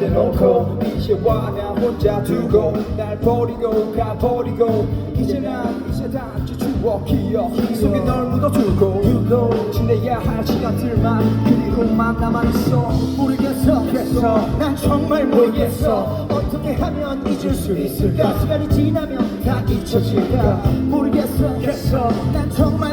내놓고 이제 와나 혼자 두고 날 버리고 가버리고 이제 난 이제 단지 추억 기억 속에 널 묻어두고 두고 지내야 할 시간들만 그리고만 나만 있어 모르겠어 그래서 난 정말 모르겠어 어떻게 하면 잊을 수 있을까? 시간이 지나면 다 잊혀질까? 모르겠어 그래서 난 정말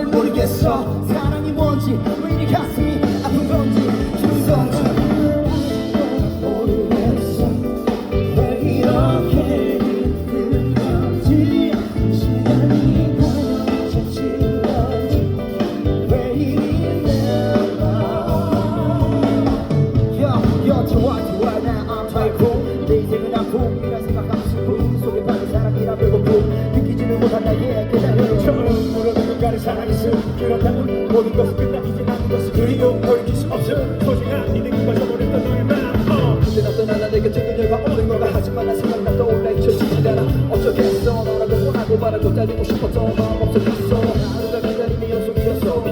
그렇다면 모든 것은 끝나 이제 남은 것은 그리고 돌이킬 수 없음 소중한 네 느낌과 저버렸던 너의 마음 어. 그때 나 떠나나 내 곁에 그녀가 없는 건가 하지만 난 생각나 떠올라 잊혀지질 않아. 어쩌겠어. 너라고 원하고 바라고 달리고 싶었던 마음 없어졌어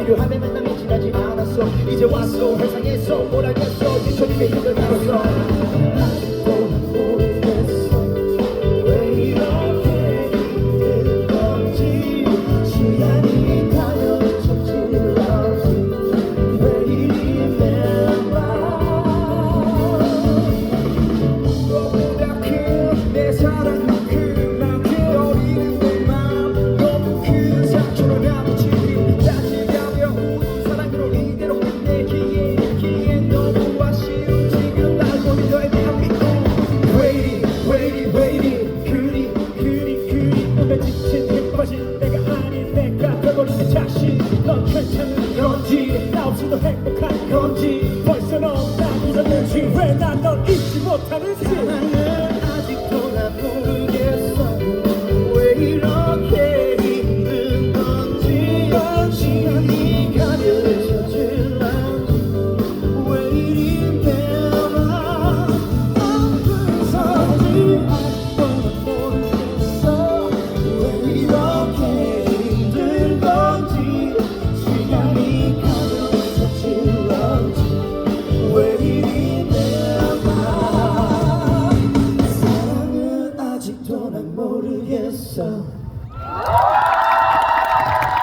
필요하면 맨날 미진하지 않았어. 이제 왔어. 회상에서 당신도 행복한 건지 벌써 넌 나이었는지 왜 난 널 잊지 못하는지.